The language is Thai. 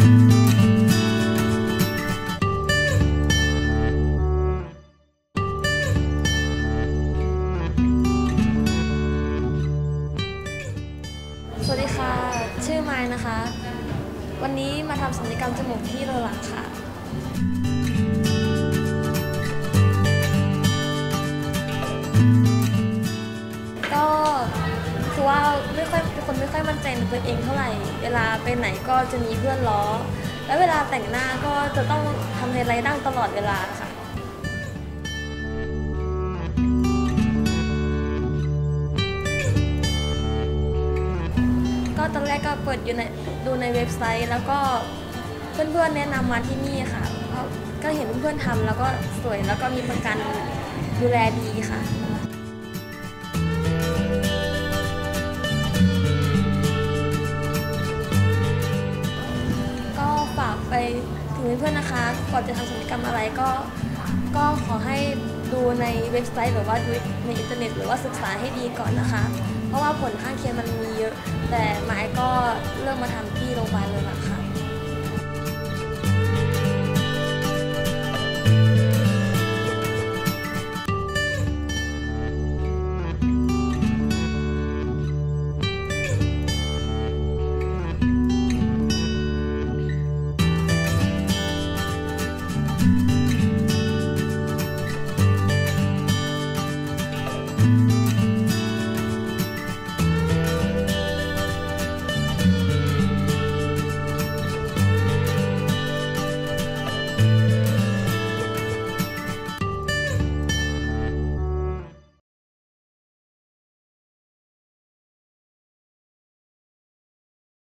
สวัสดีค่ะ ชื่อไม้นะคะ วันนี้มาทำศัลยกรรมจมูกที่โรลังค่ะ ก็ คือว่าไม่ค่อยเป็นคนไม่ค่อยมั่นใจในตัวเองเท่าไหร่ เวลาไปไหนก็จะมีเพื่อนล้อ แล้วเวลาแต่งหน้าก็จะต้องทำไฮไลท์ดั้งตลอดเวลาค่ะก็ตอนแรกก็เปิดอยู่ในดูในเว็บไซต์ แล้วก็เพื่อนๆแนะนำมาที่นี่ค่ะเพราะก็เห็นเพื่อนๆทำแล้วก็สวยแล้วก็มีประกันดูแลดีค่ะ ถึงเพื่อนนะคะ ก่อนจะทำศัลยกรรมอะไรก็ ก็ขอให้ดูในเว็บไซต์หรือว่าดูในอินเทอร์เน็ต หรือว่าศึกษาให้ดีก่อนนะคะ เพราะว่าผลข้างเคียงมันมีเยอะ แต่หมายก็เริ่มมาทำ